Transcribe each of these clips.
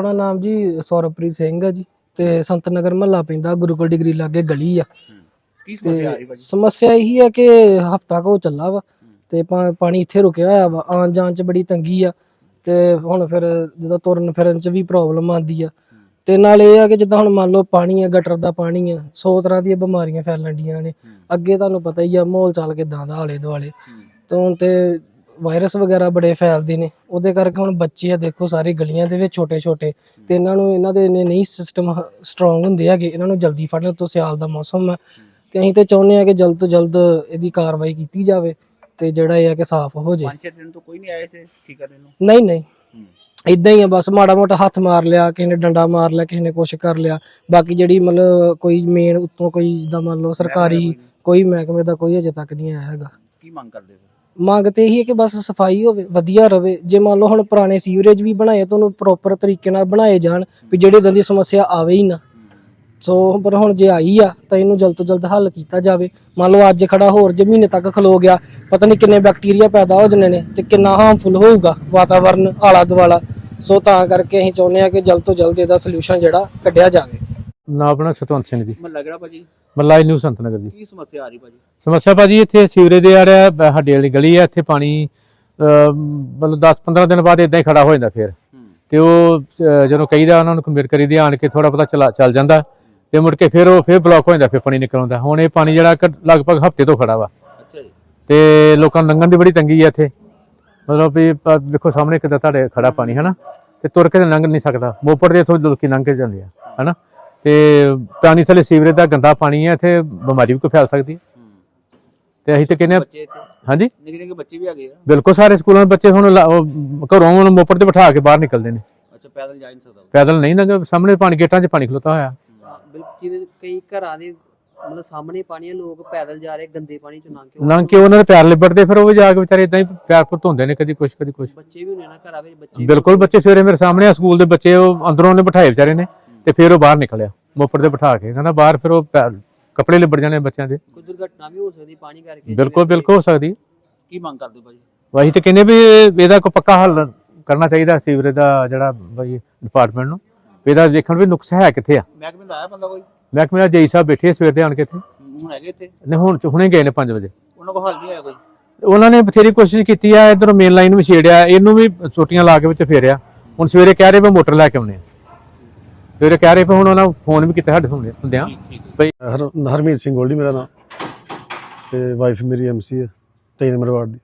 ਆਪਣਾ ਨਾਮ ਜੀ ਸੌਰਵਪ੍ਰੀਤ ਸਿੰਘ ਹੈ ਜੀ ਤੇ ਸੰਤ ਨਗਰ ਮਹੱਲਾ ਪੈਂਦਾ ਗੁਰੂਕੁਲ ਡਿਗਰੀ ਲਾਗੇ ਗਲੀ ਆ। ਕੀ ਸਮੱਸਿਆ ਆ ਰਹੀ ਭਾਜੀ? ਸਮੱਸਿਆ ਇਹੀ ਆ ਕਿ ਹਫਤਾ ਕੋ ਚੱਲਾ ਵਾ ਤੇ ਪਾ- ਪਾਣੀ ਇੱਥੇ ਰੁਕਿਆ ਹੋਇਆ ਵਾ ਆਉਣ ਜਾਣ ਚ ਬੜੀ ਤੰਗੀ ਆ ਤੇ ਹੁਣ ਫਿਰ ਜਦੋਂ ਤੁਰਨ ਫਿਰਨ ਚ ਵੀ ਪ੍ਰੋਬਲਮ ਆਉਂਦੀ ਆ। ਤੇ ਨਾਲ ਇਹ ਆ ਕਿ ਜਿੱਦਾਂ ਹੁਣ ਮੰਨ ਲਓ ਪਾਣੀ ਆ ਗਟਰ ਦਾ ਪਾਣੀ ਆ 100 ਤਰ੍ਹਾਂ ਦੀਆਂ ਬਿਮਾਰੀਆਂ ਫੈਲਣ ਡੀਆਂ ਨੇ। ਅੱਗੇ ਤੁਹਾਨੂੰ ਪਤਾ ਹੀ ਆ ਮਾਹੌਲ ਚੱਲ ਕਿਦਾਂ ਦਾ ਆਲੇ ਦੁਆਲੇ ਤੇ ਤੇ ਵਾਇਰਸ ਵਗੈਰਾ ਬੜੇ ਫੈਲਦੇ ਨੇ ਉਹਦੇ ਕਰਕੇ ਹੁਣ ਬੱਚੇ ਆ ਦੇਖੋ ਸਾਰੇ ਗਲੀਆਂ ਦੇ ਵਿੱਚ ਛੋਟੇ ਛੋਟੇ ਤੇ ਇਹਨਾਂ ਨੂੰ ਇਹਨਾਂ ਦੇ ਇੰਨੇ ਨਹੀਂ ਸਿਸਟਮ ਸਟਰੋਂਗ ਹੁੰਦੇ ਹੈਗੇ ਇਹਨਾਂ ਨੂੰ ਜਲਦੀ ਫੜਨ ਤੋਂ ਸਿਆਲ ਦਾ ਮੌਸਮ ਹੈ ਤੇ ਅਸੀਂ ਤੇ ਚਾਹੁੰਦੇ ਆ ਕਿ ਜਲਦ ਤੋਂ ਜਲਦ ਇਹਦੀ ਕਾਰਵਾਈ ਕੀਤੀ ਜਾਵੇ ਤੇ ਜਿਹੜਾ ਇਹ ਆ ਕਿ ਸਾਫ਼ ਹੋ ਜੇ ਪੰਜ ਛੇ ਦਿਨ ਤੋਂ ਕੋਈ ਨਹੀਂ ਆਏ ਸੇ ਠੀਕ ਕਰਨ ਨੂੰ? ਨਹੀਂ ਨਹੀਂ। ਇਦਾਂ ਹੀ ਆ ਬਸ ਮਾੜਾ ਮੋਟਾ ਹੱਥ ਮਾਰ ਲਿਆ ਕਿਸੇ ਨੇ ਡੰਡਾ ਮਾਰ ਲਿਆ ਕਿਸੇ ਨੇ ਕੁਛ ਕਰ ਲਿਆ। ਬਾਕੀ ਜਿਹੜੀ ਮਤਲਬ ਕੋਈ ਮੇਨ ਉੱਤੋਂ ਕੋਈ ਜਿੱਦਾਂ ਮੰਨ ਲਓ ਸਰਕਾਰੀ ਕੋਈ ਮਹਿਕਮੇ ਦਾ ਕੋਈ ਅਜੇ ਤੱਕ ਨਹੀਂ ਆਇਆ ਹੈਗਾ। ਕੀ ਮੰਗ ਕਰਦੇ ਹੋ? ਮੰਗ ਤੇ ਇਹੀ ਹੈ ਕਿ ਬਸ ਸਫ਼ਾਈ ਹੋਵੇ, ਵਧੀਆ ਰਵੇ। ਜੇ ਮੰਨ ਲਓ ਹੁਣ ਪੁਰਾਣੇ ਸੀਵਰੇਜ ਵੀ ਬਣਾਏ, ਤਾਂ ਉਹਨੂੰ ਪ੍ਰੋਪਰ ਤਰੀਕੇ ਨਾਲ ਬਣਾਏ ਜਾਣ ਵੀ ਜਿਹੜੇ ਇਦਾਂ ਦੀ ਸਮੱਸਿਆ ਆਵੇ ਹੀ ਨਾ। ਸੋ, ਪਰ ਹੁਣ ਜੇ ਆਈ ਆ, ਤਾਂ ਇਹਨੂੰ ਜਲਦ ਤੋਂ ਜਲਦ ਹੱਲ ਕੀਤਾ ਜਾਵੇ। ਮੰਨ ਲਓ ਅੱਜ ਖੜਾ ਹੋਰ ਜੇ ਮਹੀਨੇ ਤੱਕ ਖਲੋ ਗਿਆ, ਪਤਾ ਨਹੀਂ ਕਿੰਨੇ ਬੈਕਟੀਰੀਆ ਪੈਦਾ ਹੋ ਜਾਣੇ ਨੇ ਤੇ ਕਿੰਨਾ ਹਾਰਮਫੁਲ ਹੋਊਗਾ ਵਾਤਾਵਰਨ ਆਲਾ ਦੁਆਲਾ ਸੋ, ਤਾਂ ਕਰਕੇ ਅਸੀਂ ਚਾਹੁੰਦੇ ਆ ਕਿ ਜਲਦ ਤੋਂ ਜਲਦ ਇਹਦਾ ਸੋਲੂਸ਼ਨ ਜਿਹੜਾ ਕੱਢਿਆ ਜਾਵੇ। ਨਾ ਆਪਣਾ ਸਤਵੰਤ ਸਿੰਘ ਜੀ। ਮਹੱਲਾ ਕਿਹੜਾ ਭਾਜੀ? ਮੱਲਾਈ ਨਿਊ ਸੰਤਨਗਰ ਜੀ। ਕੀ ਸਮੱਸਿਆ ਆ ਰਹੀ ਭਾਜੀ? ਸਮੱਸਿਆ ਭਾਜੀ ਇੱਥੇ ਸੀਵਰੇਜ ਦੇ ਆ ਰਿਹਾ ਸਾਡੀ ਵਾਲੀ ਗਲੀ ਹੈ ਇੱਥੇ ਪਾਣੀ ਮਤਲਬ 10-15 ਦਿਨ ਬਾਅਦ ਇਦਾਂ ਹੀ ਖੜਾ ਹੋ ਜਾਂਦਾ ਫਿਰ। ਤੇ ਉਹ ਜਦੋਂ ਕਹੀਦਾ ਉਹਨਾਂ ਨੂੰ ਕੰਪੇਅਰ ਕਰੀਦੀ ਆਣ ਕੇ ਥੋੜਾ ਪਤਾ ਚਲਾ ਜਾਂਦਾ। ਤੇ ਮੁੜ ਕੇ ਫਿਰ ਉਹ ਫਿਰ ਬਲੌਕ ਹੋ ਜਾਂਦਾ ਫਿਰ ਪਾਣੀ ਨਿਕਲ ਆਉਂਦਾ ਹੁਣ ਇਹ ਪਾਣੀ ਜਿਹੜਾ ਲਗਭਗ ਹਫ਼ਤੇ ਤੋਂ ਖੜਾ ਵਾ। ਅੱਛਾ ਜੀ। ਤੇ ਲੋਕਾਂ ਨੂੰ ਲੰਘਣ ਦੀ ਬੜੀ ਤੰਗੀ ਹੈ ਇੱਥੇ। ਮਤਲਬ ਵੀ ਦੇਖੋ ਸਾਹਮਣੇ ਕਿੱਦਾਂ ਤੁਹਾਡੇ ਖੜਾ ਪਾਣੀ ਹੈ ਨਾ ਤੇ ਤੁਰ ਕੇ ਲੰਘ ਨਹੀਂ ਸਕਦਾ। ਮੋਪੜ ਦੇ ਇੱਥੋਂ ਲੋਕੀ ਲੰਘ ਕੇ ਜਾਂਦੇ ਆ ਹਨਾ? ਤੇ ਪਾਣੀ ਥੱਲੇ ਸੀਵਰੇਜ ਦਾ ਗੰਦਾ ਪਾਣੀ ਹੈ ਇੱਥੇ ਬਿਮਾਰੀ ਵੀ ਕੋਈ ਫੈਲ ਸਕਦੀ ਹੈ। ਤੇ ਅਸੀਂ ਤੇ ਕਹਿੰਦੇ ਹਾਂ- ਬੱਚੇ ਇੱਥੇ? ਹਾਂਜੀ? ਨਿੱਕੇ ਨਿੱਕੇ ਬੱਚੇ ਵੀ ਆ ਗਏ ਆ? ਬਿਲਕੁਲ ਸਾਰੇ ਸਕੂਲਾਂ ਦੇ ਬੱਚੇ ਹੁਣ ਲਾ- ਉਹ ਘਰੋਂ ਹੁਣ ਮੋਪੜ ਤੇ ਬਿਠਾ ਕੇ ਬਾਹਰ ਨਿਕਲਦੇ ਨੇ। ਅੱਛਾ ਪੈਦਲ ਜਾ ਨਹੀਂ ਸਕਦਾ। ਉਹ। ਪੈਦਲ ਨਹੀਂ ਲੰਘ ਸਾਹਮਣੇ ਪਾਣੀ ਗੇਟਾਂ 'ਚ ਪਾਣੀ ਖਲੋਤਾ ਹੋਇਆ। ਬਿਲਕੁਲ। ਜਿਹਦੇ ਕਈ ਘਰਾਂ ਦੇ ਮਤਲਬ ਸਾਹਮਣੇ ਪਾਣੀ ਹੈ ਲੋਕ ਪੈਦਲ ਜਾ ਰਹੇ ਗੰਦੇ ਪਾਣੀ ਚੋਂ ਲੰਘ ਕੇ ਲੰਘ ਕੇ ਉਹਨਾਂ ਦੇ ਪੈਰ ਲਿਬੜਦੇ ਫਿਰ ਉਹ ਜਾ ਕੇ ਵਿਚਾਰੇ ਇਦਾਂ ਹੀ ਪੈਰ ਪੁੱਤ ਧੋਂਦੇ ਨੇ ਕਦੀ ਕੁਛ ਕਦੀ ਕੁਛ। ਬੱਚੇ ਵੀ ਹੁੰਦੇ ਨਾ ਘਰਾਂ ਵਿੱਚ ਬੱਚੇ ਵੀ ਬਿਲਕੁਲ ਬੱਚੇ ਸਵੇਰੇ ਮੇਰੇ ਸਾਹਮਣੇ ਆ ਸਕੂਲ ਦੇ ਬੱਚੇ ਉਹ ਅੰਦਰੋਂ ਨੇ ਬਿਠਾਏ ਵਿਚਾਰੇ ਨੇ ਤੇ ਫਿਰ ਉਹ ਬਾਹਰ ਨਿਕਲਿਆ। ਮੋਪੜ ਤੇ ਬਿਠਾ ਕੇ ਕਹਿੰਦਾ ਬਾਹਰ ਫਿਰ ਉਹ ਪੈ- ਕੱਪੜੇ ਲਿਬੜ ਜਾਣੇ ਬੱਚਿਆਂ ਦੇ। ਕੋਈ ਦੁਰਘਟਨਾ ਵੀ ਹੋ ਸਕਦੀ ਪਾਣੀ ਕਰਕੇ ਬਿਲਕੁਲ ਬਿਲਕੁਲ ਹੋ ਸਕਦੀ। ਕੀ ਮੰਗ ਕਰਦੇ ਹੋ ਭਾਜੀ? ਵਾਹੀ ਤੇ ਕਹਿੰਦੇ ਵੀ ਇਹ- ਇਹਦਾ ਕੋਈ ਪੱਕਾ ਹੱਲ ਕਰਨਾ ਚਾਹੀਦਾ ਸੀਵਰੇਜ ਦਾ ਜਿਹੜਾ ਬਈ ਡਿਪਾਰਟਮੈਂਟ ਨੂੰ। ਵੀ ਇਹਦਾ ਦੇਖਣ ਵੀ ਨੁਕਸ ਹੈ ਕਿੱਥੇ ਆ। ਮਹਿਕਮੇ ਦਾ ਆਇਆ ਬੰਦਾ ਕੋਈ? ਮਹਿਕਮੇ ਦਾ ਜੇਈ ਸਾਹਿਬ ਬੈਠੇ ਆ ਸਵੇਰ ਦੇ ਆਣ ਕੇ ਇੱਥੇ। ਹੁਣ ਹੈਗੇ ਇੱਥੇ? ਨੇ ਹੁਣ ਹੁਣੇ ਗਏ ਨੇ 5 ਵਜੇ। ਉਹਨਾਂ ਕੋਲ ਹੱਲ ਨਹੀਂ ਆਇਆ ਕੋਈ? ਉਹਨਾਂ ਨੇ ਬਥੇਰੀ ਕੋਸ਼ਿਸ਼ ਕੀਤੀ ਆ ਇਧਰੋਂ ਮੇਨ ਲਾਈਨ ਵੀ ਛੇੜਿਆ ਇਹਨੂੰ ਵੀ ਚੋਟੀਆਂ ਲਾ ਕੇ ਵਿੱਚ ਫੇਰਿਆ। ਹੁਣ ਸਵੇਰੇ ਕਹਿ ਰਹੇ ਵੀ ਮੋਟਰ ਲੈ ਕੇ ਆਉਣੇ ਆ। ਸਵੇਰੇ ਕਹਿ ਰਹੇ ਵੀ ਹੁਣ ਉਹਨਾਂ ਫੋਨ ਵੀ ਕੀਤਾ ਸਾਡੇ ਹੁੰਦੇ ਹੁੰਦਿਆਂ। ਬਈ ਹਰ ਹਰਮੀਤ ਸਿੰਘ ਗੋਲਡੀ ਮੇਰਾ ਨਾਮ। ਤੇ ਵਾਈਫ ਮੇਰੀ ਐਮਸੀ ਹੈ 23 ਨੰਬਰ ਵਾਰਡ ਦੀ।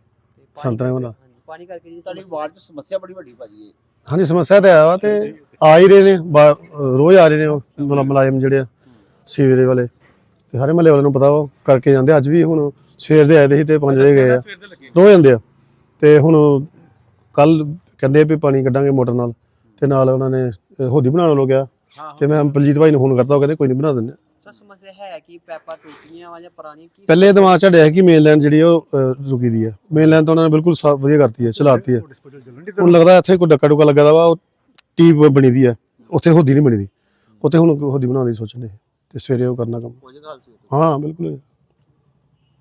ਸੰਤਰਾ ਵਾਲਾ। ਪਾਣੀ ਕਰਕੇ ਜੀ ਤੁਹਾਡੀ ਵਾਰਡ 'ਚ ਸਮੱਸਿਆ ਬੜੀ ਵੱਡੀ ਭਾਜੀ ਇਹ। ਹਾਂਜੀ ਸਮੱਸਿਆ ਤਾਂ ਆਇਆ ਵਾ ਤੇ ਆ ਹੀ ਰਹੇ ਨੇ ਬਾ- ਰੋਜ਼ ਆ ਰਹੇ ਨੇ ਉਹ ਮੁਲਾ- ਮੁਲਾਜ਼ਮ ਜਿਹੜੇ ਆ ਸੀਵਰੇ ਵਾਲੇ। ਤੇ ਸਾਰੇ ਮਹੱਲੇ ਵਾਲਿਆਂ ਨੂੰ ਪਤਾ ਉਹ ਕਰਕੇ ਜਾਂਦੇ ਅੱਜ ਵੀ ਹੁਣ ਸਵੇਰ ਦੇ ਆਏ ਦੇ ਸੀ ਤੇ 5 ਵਜੇ ਗਏ ਆ। ਰੋਜ਼ ਜਾਂਦੇ ਆ। ਤੇ ਹੁਣ ਕੱਲ ਕਹਿੰਦੇ ਵੀ ਪਾਣੀ ਕੱਢਾਂਗੇ ਮੋਟਰ ਨਾਲ। ਤੇ ਨਾਲ ਉਹਨਾਂ ਨੇ ਅ, ਹੋਦੀ ਬਣਾਉਣ ਲੋ ਗਿਆ ਤੇ ਮੈਂ ਬਲਜੀਤ ਭਾਈ ਨੂੰ ਫੋਨ ਕਰਤਾ ਉਹ ਕਹਿੰਦੇ ਕੋਈ ਨਹੀਂ ਬਣਾ ਦਿੰਦੇ ਸਰ ਸਮੱਸਿਆ ਹੈ ਕਿ ਪੈਪਾਂ ਟੁੱਟੀਆਂ ਵਾ ਜਾਂ ਪੁਰਾਣੀ ਕੀ ਪਹਿਲੇ ਦਿਮਾਗ ਸੀ ਕਿ ਮੇਨ ਲਾਈਨ ਜਿਹੜੀ ਆ ਉਹ ਰੁਕੀ ਦੀ ਹੈ ਮੇਨ ਲਾਈਨ ਤਾਂ ਉਹਨਾਂ ਨੇ ਬਿਲਕੁਲ ਸਾਫ਼ ਵਧੀਆ ਕਰਤੀ ਹੈ ਚਲਾਤੀ ਹੈ ਹੁਣ ਲੱਗਦਾ ਇੱਥੇ ਕੋਈ ਡੱਕਾ ਡੁੱਕਾ ਲੱਗਾ ਦਾ ਵਾ ਉਹ ਟੀਪ ਬਣੀ ਦੀ ਹੈ ਉੱਥੇ ਹੋਦੀ ਨਹੀਂ ਬਣੀ ਦੀ। ਉੱਥੇ ਹੁਣ ਹੋਦੀ ਬਣਾਉਣ ਦੀ ਸੋਚਣ ਦੇ। ਤੇ ਸਵੇਰੇ ਉਹ ਕਰਨਾ ਕੰਮ। ਹੋ ਜਾਏਗਾ ਹੱਲ ਸੀ। ਹਾਂ ਬਿਲਕੁਲ।